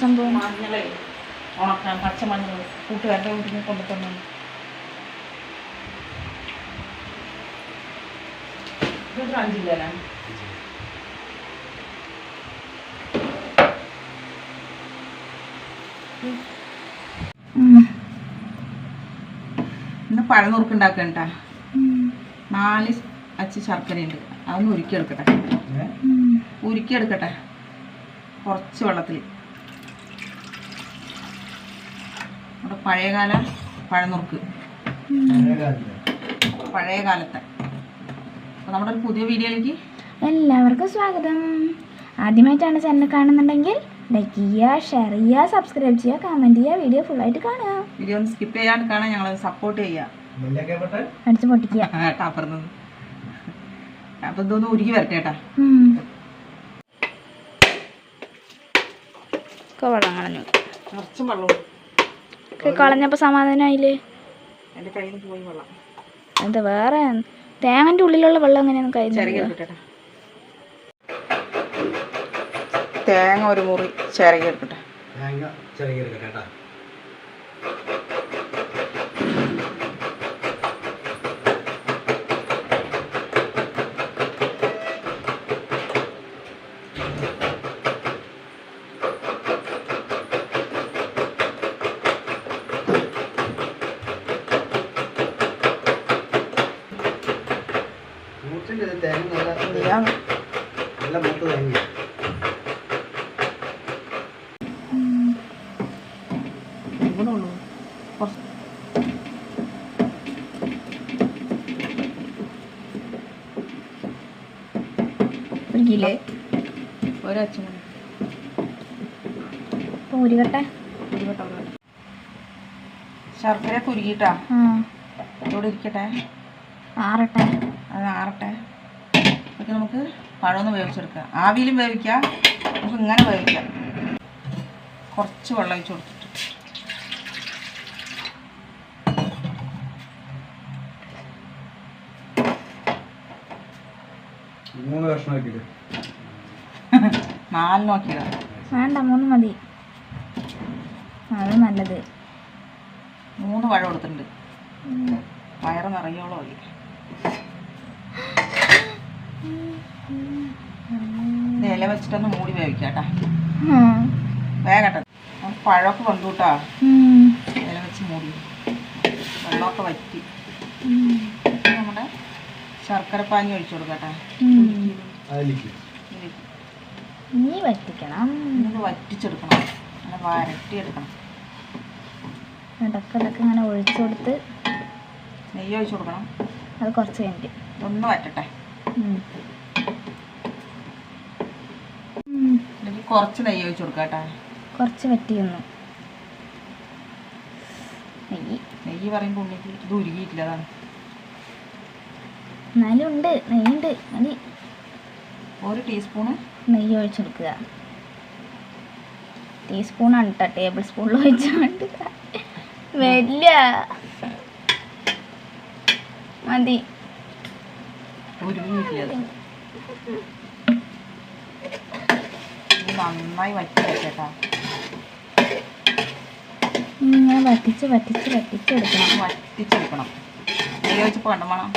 സംഭവം? മഞ്ഞളേ. ഉണക്കാൻ പച്ചമഞ്ഞൾ കൂട്ടുകാരുടെ വീട്ടിൽ നിന്ന് കൊണ്ടു തന്നു ഇത് അഞ്ചില്ലാണ് ഉം. ഇന്ന് പഴനുറുക്ക് ഉണ്ടാക്കണ്ട. നാല് അച്ച് ശർക്കരയുണ്ട്. അതൊന്ന് ഉരുക്കിയെടുക്കട്ടെ. ഉരുക്കി ഉരുക്കിയെടുക്കട്ടെ. കുറച്ച് വെള്ളത്തിൽ നമ്മുടെ പഴയകാല പഴനുറുക്ക്. പഴയ കാലത്തെ അപ്പോൾ നമ്മുടെ ഒരു പുതിയ വീഡിയോയിലേക്ക് എല്ലാവർക്കും സ്വാഗതം. ആദ്യമായിട്ടാണ് ചാനൽ കാണുന്നുണ്ടെങ്കിൽ ലൈക്ക് ചെയ്യുക ഷെയർ ചെയ്യുക സബ്സ്ക്രൈബ് ചെയ്യുക കമന്റ് ചെയ്യുക വീഡിയോ ഫുൾ ആയിട്ട് കാണുക. വീഡിയോ ഒന്ന് സ്കിപ്പ് ചെയ്യാണ്ട് കാണാൻ ഞങ്ങൾ സപ്പോർട്ട് ചെയ്യുക. അടിച്ച് പൊട്ടിക്കുക. അപ്പുറത്ത് അപ്പം ഇതൊന്ന് ഉരുക്കി വരട്ടെ ഏട്ടാ കുറച്ചും ഒക്കെ വെള്ളം കളഞ്ഞു. വെള്ളവും. ഒക്കെ കളഞ്ഞപ്പോൾ സമാധാനമായില്ലേ എന്റെ കയ്യിൽ പോയി വെള്ളം. എന്താ വേറെ? തേങ്ങന്റെ ഉള്ളിലുള്ള വെള്ളം എങ്ങനെയാണ് ചെറിയ കഴിയുന്നത് തേങ്ങ ഒരു മുറി ചിരകി എടുക്കട്ടെ. ഇല്ലാന്ന്. ഇവിടെ കുറച്ച് ഒരു നല്ല ഒരു. ശർക്കര കുരുകിട്ടാ ഇവിടെ ഇരിക്കട്ടെ? ആറട്ടെ. അത് ആറട്ടെ അതൊക്കെ നമുക്ക് പഴമൊന്ന് വേവിച്ചെടുക്കുക ആവിയിലും വേവിക്കാം. നമുക്ക് ഇങ്ങനെ വേവിക്കാം. കുറച്ച് വെള്ളം ഒഴിച്ച് കൊടുത്തിട്ട്. മൂന്ന് നാല് നോക്കിയതാ. വേണ്ട മൂന്ന് മതി. അത് നല്ലത്. മൂന്ന് പഴം കൊടുത്തിട്ടുണ്ട്. വയറ് നിറയോളം ഇത് ഇല വെച്ചിട്ടൊന്ന് മൂടി വേവിക്കാട്ടാ. വേഗട്ടെ. പഴമൊക്കെ വന്നു കേട്ടാ. ഇല വെച്ച് മൂടി. വെള്ളമൊക്കെ വറ്റി. നമ്മുടെ ശർക്കര പാനി ഒഴിച്ചു കൊടുക്കട്ടെ. നീ വറ്റിക്കണം. ഇത് വറ്റിച്ചെടുക്കണം. അങ്ങനെ വരട്ടിയെടുക്കണം. ഇടക്കിടക്ക് ഇങ്ങനെ ഒഴിച്ചു കൊടുത്ത് നെയ്യ് ഒഴിച്ചു കൊടുക്കണം. അത് കുറച്ച് കഴിഞ്ഞിട്ട്. ഒന്ന് വറ്റട്ടെ. ഇതിലേക്ക് കുറച്ച് നെയ്യ് ഒഴിച്ചു കൊടുക്കാട്ടെ കേട്ടാ. കുറച്ച് വറ്റിയൊന്നു നെയ്യ്. നെയ്യ് പറയുമ്പോൾ ഉണ്ണിക്ക് ഇത് ഉരുകിയിട്ടില്ല അതാണ്. എന്നാലും ഉണ്ട് നെയ്യുണ്ട് മതി ഒരു ടീസ്പൂണ് നെയ്യ് ഒഴിച്ചു കൊടുക്കുക. ടീസ്പൂണാണ് കേട്ടോ ടേബിൾ സ്പൂണിൽ ഒഴിച്ചുകൊണ്ട് വലിയ മതി. ഇത് നന്നായി വറ്റി വെച്ചേട്ടാ ഇങ്ങനെ വറ്റിച്ച് വറ്റിച്ച് വറ്റിച്ചെടുക്കണം. വറ്റിച്ചെടുക്കണം കണ്ടോ വേണം.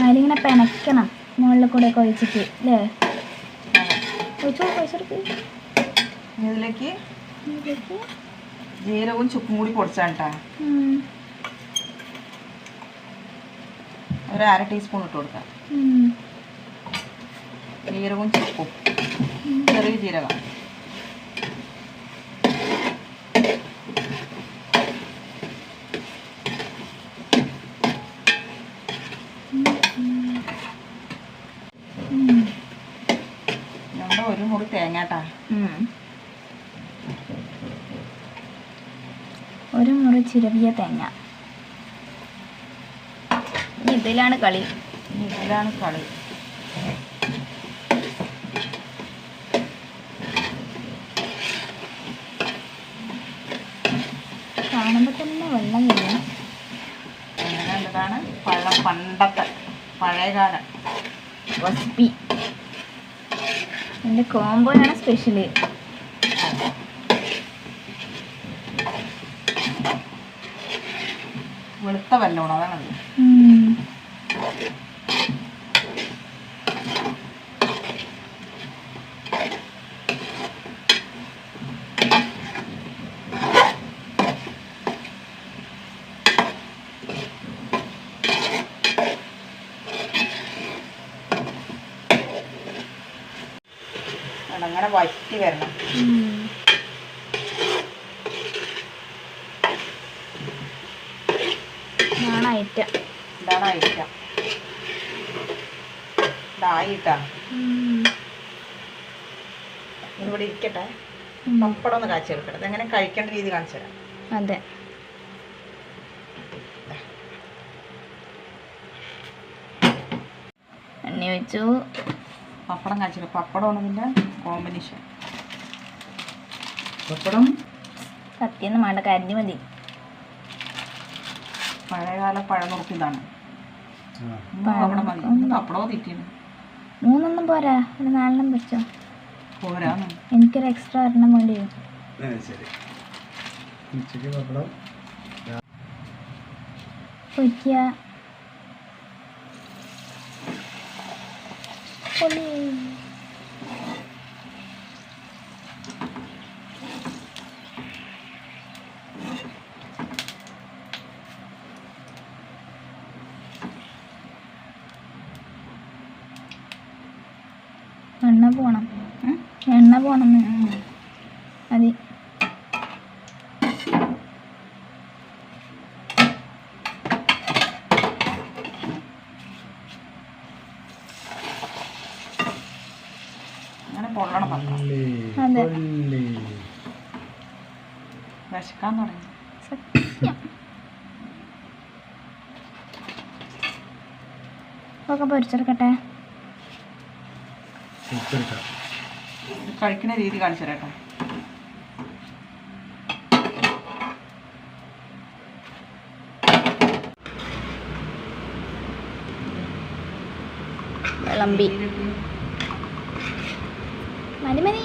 അതിലിങ്ങനെ പെനക്കണം മുകളിൽ കൂടെ ഒക്കെ ഒഴിച്ചിട്ട് അല്ലേ ഇതിലേക്ക് ജീരകവും ചുക്കും കൂടി പൊടിച്ചാണ് കേട്ടാ ഉം. ഒരു അര ടീസ്പൂൺ ഇട്ട് കൊടുക്കാം. ജീരകവും ചുക്കും ചെറിയ ജീരകം. നമ്മുടെ ഒരു മുറി തേങ്ങാട്ടാ ഒരു മുറി ചിരവിയ തേങ്ങ ഇതിലാണ് കളി. ഇതിലാണ് കളി. കാണുമ്പോൾ തന്നെ വെള്ളം കഴിയണം അങ്ങനെ ഉള്ളതാണ് പഴം പണ്ടത്തെ പഴയകാല റെസിപ്പി. എന്റെ കോംബോയാണ് സ്പെഷ്യൽ വെളുത്ത വല്ലോണം അതാണത് അങ്ങനെ വറ്റി വരണം. ഇതാണ് ഐറ്റം. ഇതായിട്ടാ. ഇവിടെ ഇരിക്കട്ടെ. പപ്പടം ഒന്ന് കാച്ചെടുക്കട്ടെ എങ്ങനെ കഴിക്കേണ്ട രീതി കാണിച്ചു തരാം. അതെ. എണ്ണ ഒഴിച്ചു. പപ്പടം കാച്ചില്ല പപ്പടമാണ് ഇതിന്റെ കോമ്പിനേഷൻ പപ്പടം സത്യം വേണ്ട കരിഞ്ഞു മതി. പഴയകാല പഴം ഇതാണ്. മൂന്നെണ്ണം പോരാ. ഒരു നാലെണ്ണം വെച്ചോ പോരാന്ന് എനിക്കൊരു എക്സ്ട്രാ ഒരെണ്ണം വേണ്ടി വരും. പൊരിക്കുക പൊളി. എണ്ണ പോണം? എണ്ണ പോണം മതി അങ്ങനെ പൊള്ളണം അതെ. വിശക്കാൻ തുടങ്ങി. ഒക്കെ പൊരിച്ചെടുക്കട്ടെ? കഴിക്കുന്ന രീതി കാണിച്ചു തരാം വിളമ്പി മതി മതി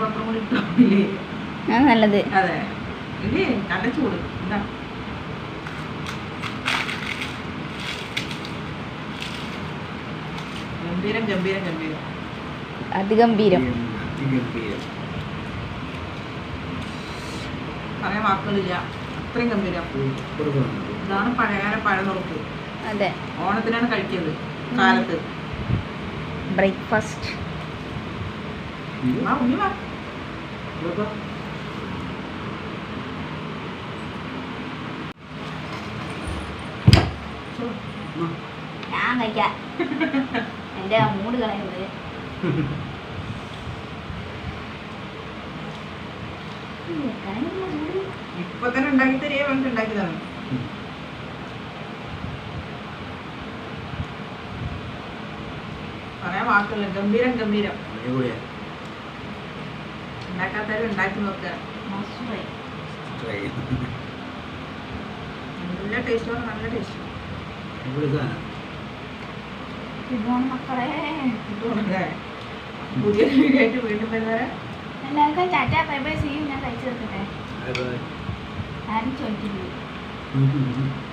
പത്രം കൂടി ഇട്ടില്ലേ ആ നല്ലത്. അതെ. ഇല്ലേ നല്ല ചൂട്. എന്താ ഗംഭീരം ഗംഭീരം ഗംഭീരം. അതിഗംഭീരം പറയാൻ വാക്കുകളില്ല. അത്രയും ഗംഭീരം. ഇതാണ് പഴയകാല അതെ. ഓണത്തിനാണ് കഴിക്കുന്നത് കാലത്ത്. ബ്രേക്ക്ഫാസ്റ്റ്. ഞാൻ കഴിക്കാം. എന്റെ മൂട് കളയുന്നത്. ഇപ്പൊ തന്നെ ഉണ്ടാക്കി തരിക നമുക്ക് ഉണ്ടാക്കിയതാണ്. പറയാൻ വാക്കുകളില്ല ഗംഭീരം ഗംഭീരം. ഉണ്ടാക്കാത്തവരും ഉണ്ടാക്കി നോക്കുക. നല്ല ടേസ്റ്റ് നല്ല ടേസ്റ്റ് മക്കളെ. പുതിയ വീഡിയോ വീണ്ടും വരുന്നവരെ എല്ലാവർക്കും ടാറ്റ ബൈ ബൈ സീയും ഞാൻ കഴിച്ചു bye. ആരും ചോദിക്കില്ല.